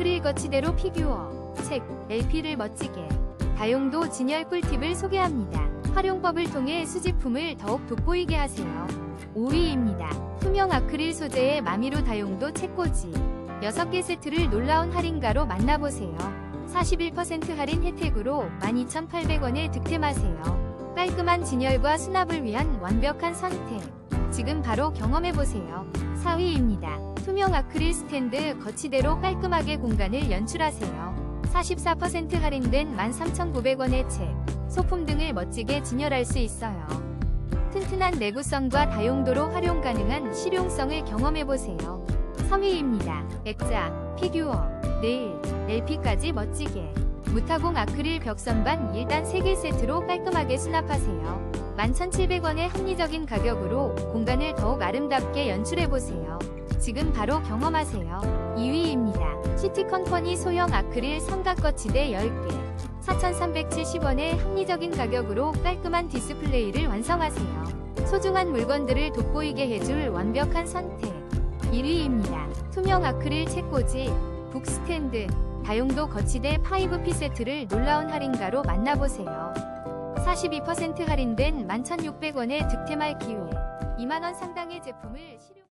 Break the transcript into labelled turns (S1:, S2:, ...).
S1: 아크릴 거치대로 피규어, 책, LP를 멋지게 다용도 진열 꿀팁을 소개합니다. 활용법을 통해 수집품을 더욱 돋보이게 하세요. 5위입니다. 투명 아크릴 소재의 마미로 다용도 책꽂이 6개 세트를 놀라운 할인가로 만나보세요. 41% 할인 혜택으로 12,800원에 득템하세요. 깔끔한 진열과 수납을 위한 완벽한 선택. 지금 바로 경험해보세요. 4위입니다. 투명 아크릴 스탠드 거치대로 깔끔하게 공간을 연출하세요. 44% 할인된 13,900원의 책, 소품 등을 멋지게 진열할 수 있어요. 튼튼한 내구성과 다용도로 활용 가능한 실용성을 경험해보세요. 3위입니다. 액자, 피규어, 네일, LP까지 멋지게. 무타공 아크릴 벽선반 1단 3개 세트로 깔끔하게 수납하세요. 11,700원의 합리적인 가격으로 공간을 더욱 아름답게 연출해보세요. 지금 바로 경험하세요. 2위입니다. 시티컴퍼니 소형 아크릴 삼각거치대 10개. 4,370원의 합리적인 가격으로 깔끔한 디스플레이를 완성하세요. 소중한 물건들을 돋보이게 해줄 완벽한 선택. 1위입니다. 투명 아크릴 책꽂이, 북스탠드, 다용도 거치대 5피 세트를 놀라운 할인가로 만나보세요. 42% 할인된 11,600원에 득템할 기회. 2만원 상당의 제품을 실용